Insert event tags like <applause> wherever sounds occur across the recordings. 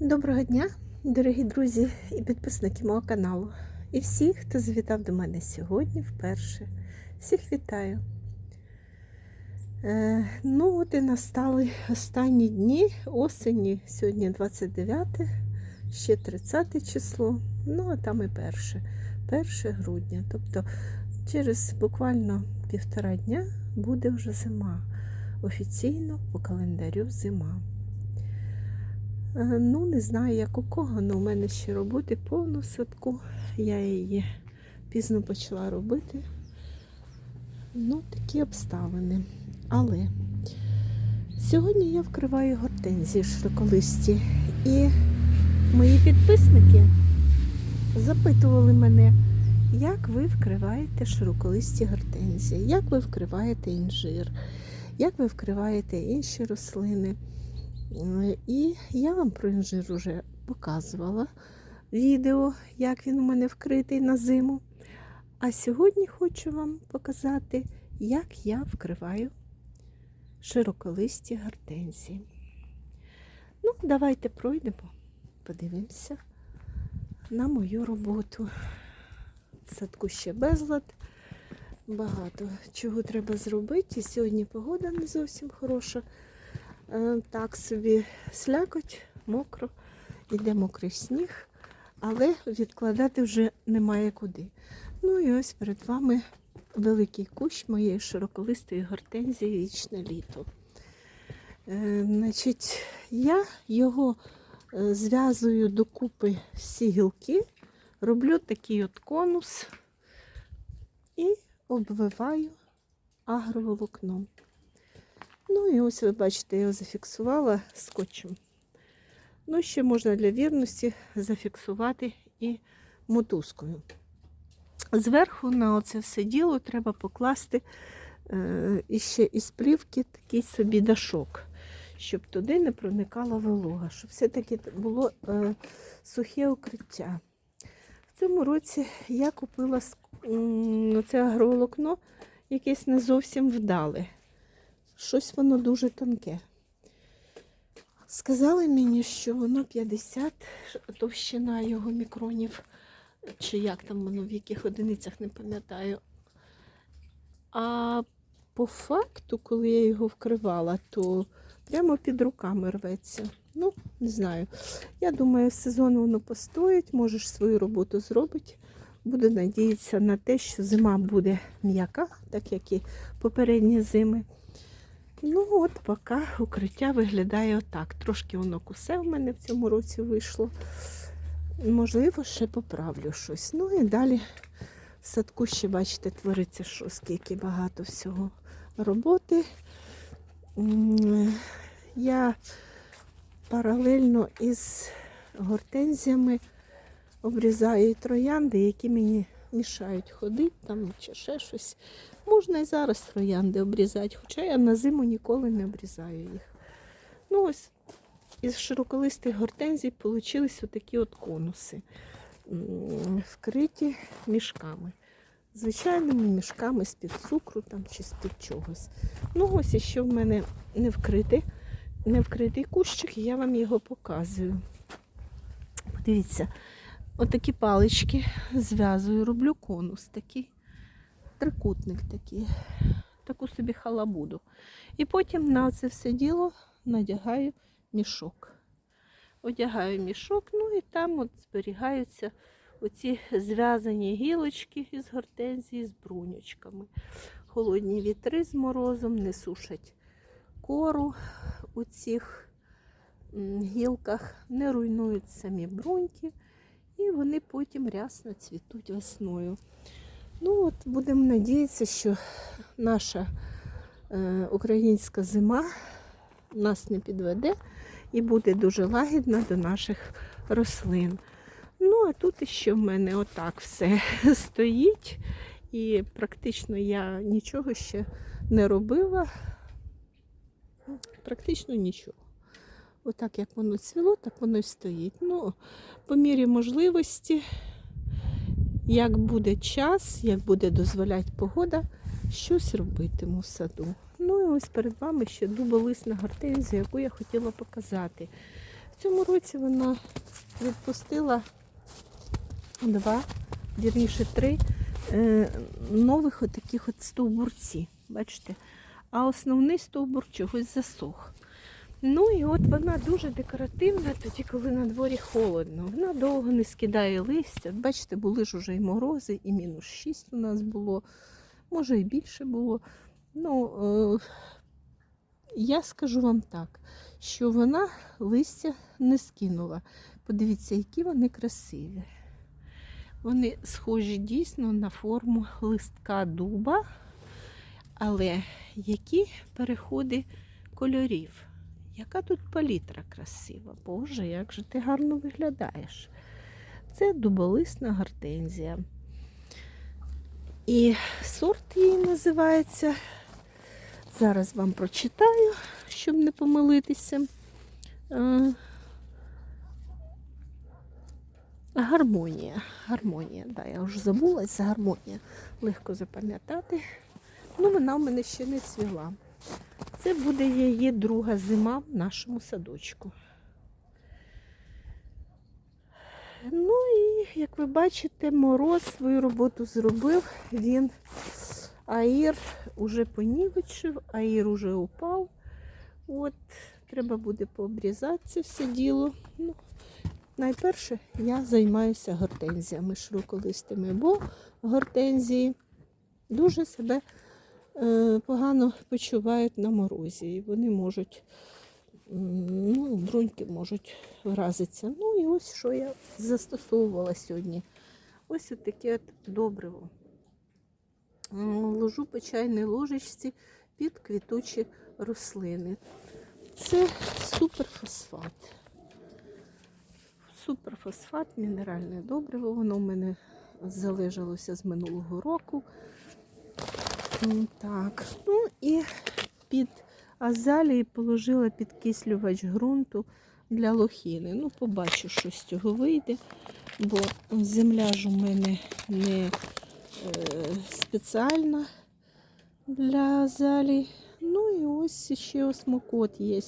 Доброго дня, дорогі друзі і підписники мого каналу. І всі, хто завітав до мене сьогодні вперше. Всіх вітаю. Е, ну, от і настали останні дні осені. Сьогодні 29, ще 30 число, ну а там і перше, 1 грудня. Тобто через буквально півтора дня буде вже зима. Офіційно по календарю зима. Е, Ну, не знаю, як у кого, але у мене ще роботи повно в садку. Я її пізно почала робити. Ну, такі обставини. Але сьогодні я вкриваю гортензії широколисті. І мої підписники запитували мене, як ви вкриваєте широколисті гортензії, як ви вкриваєте інжир, як ви вкриваєте інші рослини. Е, І я вам про інжир вже показувала відео, як він у мене вкритий на зиму. А сьогодні хочу вам показати, як я вкриваю широколисті гортензії. Ну, давайте пройдемо, подивимося на мою роботу. В садку ще безлад. Багато чого треба зробити. І сьогодні погода не зовсім хороша. Е, Так собі слякоть, мокро, йде мокрий сніг, але відкладати вже немає куди. Ну і ось перед вами великий кущ моєї широколистої гортензії вічне літо. Е, Значить, я його е, зв'язую докупи всі гілки, роблю такий от конус і обвиваю агроволокном. Ну і ось ви бачите, я його зафіксувала скотчем. Ну, ще можна для вірності зафіксувати і мотузкою. Зверху на оце все діло треба покласти е, іще із плівки такий собі дашок, щоб туди не проникала волога, щоб все-таки було е, сухе укриття. В цьому році я купила це агроволокно, якесь не зовсім вдале. Щось воно дуже тонке. Сказали мені, що воно 50 товщина його мікронів, чи як там воно в яких одиницях не пам'ятаю. А по факту, коли я його вкривала, то прямо під руками рветься. Ну, не знаю. Я думаю, сезон воно постоїть, можеш свою роботу зробити. Буду надіятися на те, що зима буде м'яка, так як і попередні зими. Ну от поки укриття виглядає отак. Трошки воно кусе в мене в цьому році вийшло. Можливо, ще поправлю щось. Ну і далі в садку ще, бачите, твориться що, скільки багато всього роботи. Я паралельно із гортензіями обрізаю троянди, які мені мішають ходити там чи ще щось. Можна і зараз троянди обрізати, хоча я на зиму ніколи не обрізаю їх. Ну ось із широколистих гортензій вийшли отакі от конуси, вкриті мішками. Звичайними мішками з-під цукру там, чи з-під чогось. Ну ось іще в мене не вкритий, не вкритий кущик, і я вам його показую. Подивіться, отакі палички зв'язую, роблю конус такий трикутник такий, таку собі халабуду. І потім на це все діло надягаю мішок. Одягаю мішок, ну і там от зберігаються оці зв'язані гілочки із гортензії з бруньочками. Холодні вітри з морозом не сушать кору у цих гілках, не руйнують самі бруньки, і вони потім рясно цвітуть весною. Ну от будемо надіятися, що наша е, українська зима нас не підведе і буде дуже лагідна до наших рослин. Ну, а тут ще в мене отак все <laughs> стоїть. І практично я нічого ще не робила. Практично нічого. Отак як воно цвіло, так воно й стоїть. Ну, по мірі можливості як буде час, як буде дозволяти погода, щось робитиму в саду. Ну і ось перед вами ще дуболисна гортензія, яку я хотіла показати. в цьому році вона відпустила два, вірніше три е, нових отаких от стовбурці. Бачите? А основний стовбур чогось засох. Ну і от вона дуже декоративна, тоді, коли на дворі холодно. Вона довго не скидає листя. Бачите, були ж уже і морози, і мінус 6 у нас було, може і більше було. Ну, е, я скажу вам так, що вона листя не скинула. Подивіться, які вони красиві. Вони схожі дійсно на форму листка дуба, але які переходи кольорів. Яка тут палітра красива. Боже, як же ти гарно виглядаєш. Це дуболисна гортензія. І сорт її називається. Зараз вам прочитаю, щоб не помилитися. Гармонія. Гармонія, да, я вже забулася, гармонія. Легко запам'ятати. Ну, вона в мене ще не цвіла. Це буде її друга зима в нашому садочку. Ну і, як ви бачите, мороз свою роботу зробив. Він аїр уже понівечив, аїр уже упав. От, треба буде пообрізати все діло. Ну, найперше я займаюся гортензіями широколистими, бо гортензії дуже себе погано почувають на морозі. І вони можуть, ну, бруньки можуть вразитися. Ну і ось що я застосовувала сьогодні. Ось таке от добриво. Ложу по чайній ложечці під квітучі рослини. Це суперфосфат. Суперфосфат, мінеральне добриво. Воно в мене залежалося з минулого року. Так, ну і під азалії положила підкислювач ґрунту для лохіни. Ну, побачу, що з цього вийде, бо земля ж у мене не е, спеціальна для азалій. Ну і ось ще осмокот є.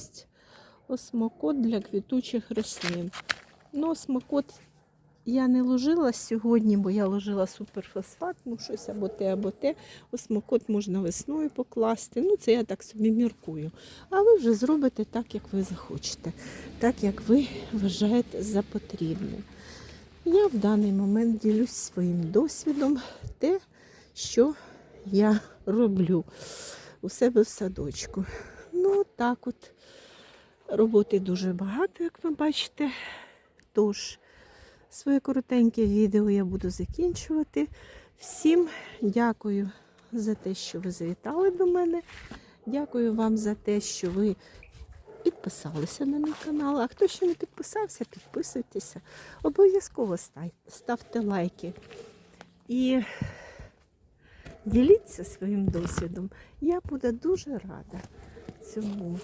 Осмокот для квітучих рослин. Ну, осмокот я не ложила сьогодні, бо я ложила суперфосфат, ну щось або те, або те. Осмокот можна весною покласти. Ну, це я так собі міркую. А ви вже зробите так, як ви захочете, так як ви вважаєте за потрібне. Я в даний момент ділюсь своїм досвідом, те, що я роблю у себе в садочку. Ну, так от. Роботи дуже багато, як ви бачите. Тож, своє коротеньке відео я буду закінчувати. Всім дякую за те, що ви завітали до мене. Дякую вам за те, що ви підписалися на мій канал. А хто ще не підписався, підписуйтеся. Обов'язково ставте лайки. І діліться своїм досвідом. Я буду дуже рада цьому.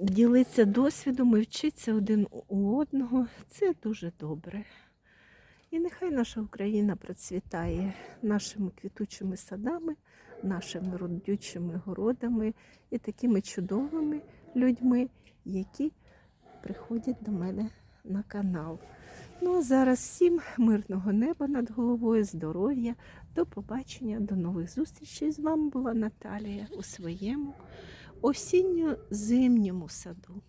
Ділитися досвідом і вчитися один у одного це дуже добре. І нехай наша Україна процвітає нашими квітучими садами, нашими родючими городами і такими чудовими людьми, які приходять до мене на канал. Ну а зараз всім мирного неба над головою, здоров'я, до побачення, до нових зустрічей. З вами була Наталія у своєму осінньо-зимньому саду.